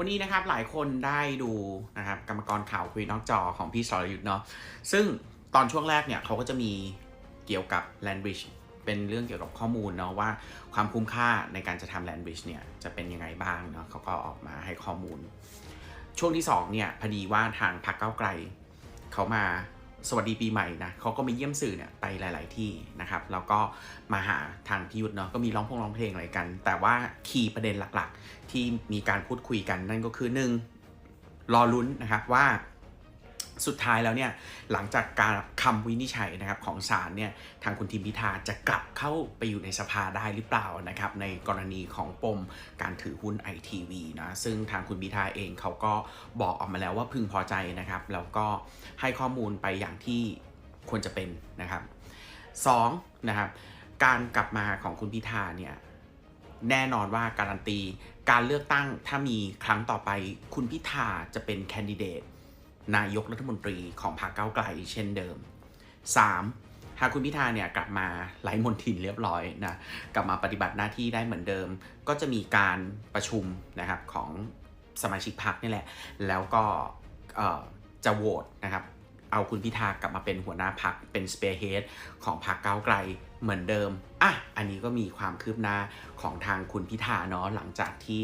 วันนี้นะครับหลายคนได้ดูนะครับกรรมกรข่าวคุยนอกจอของพี่สรยุทธ์เนาะซึ่งตอนช่วงแรกเนี่ยเขาก็จะมีเกี่ยวกับ Land Bridge เป็นเรื่องเกี่ยวกับข้อมูลเนาะว่าความคุ้มค่าในการจะทำ Land Bridge เนี่ยจะเป็นยังไงบ้างเนาะเขาก็ออกมาให้ข้อมูล ช่วงที่2เนี่ยพอดีว่าทางพรรคเก้าไกลเขามา สวัสดีปีใหม่นะเขาก็มาเยี่ยมสื่อเนี่ยไปหลาย ๆ ที่นะครับ แล้วก็มาหาทางพิยุทธ์เนาะก็มีร้องพงร้องเพลงอะไรกัน แต่ว่าคีย์ประเด็นหลัก ๆ ที่มีการพูดคุยกันนั่นก็คือหนึ่งรอลุ้นนะครับว่า สุดท้ายแล้วเนี่ยหลังจากการคำวินิจฉัยนะครับของศาลเนี่ยทางคุณทิมพิธาจะกลับเข้าไปอยู่ในสภาได้หรือเปล่านะครับในกรณีของปมการถือหุ้นไอทีวีนะซึ่งทางคุณพิธาเองเขาก็บอกออกมาแล้วว่าพึงพอใจนะครับ แล้วก็ให้ข้อมูลไปอย่างที่ควรจะเป็นนะครับสองนะครับการกลับมาของคุณพิธาเนี่ยแน่นอนว่าการันตี การเลือกตั้งถ้ามีครั้งต่อไปคุณพิธาจะเป็นแคนดิเดต นายกรัฐมนตรีของพรรคก้าวไกลเช่นเดิม 3. หากคุณพิธาเนี่ยกลับมาไร้มนทินเรียบร้อยนะกลับมาปฏิบัติหน้าที่ได้เหมือนเดิม ก็จะมีการประชุมนะครับของสมาชิกพรรคนี่แหละ แล้วก็จะโหวตนะครับเอาคุณพิธากลับมาเป็นหัวหน้าพักเป็นสเปรเฮดของพรรคก้าวไกลเหมือนเดิม อะ อันนี้ก็มีความคืบหน้าของทางคุณพิธาเนาะหลังจากที่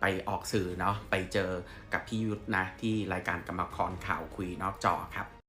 ไปออกสื่อเนาะไปเจอกับพี่ยุทธนะที่รายการกรรมกรข่าวคุยนอกจอครับ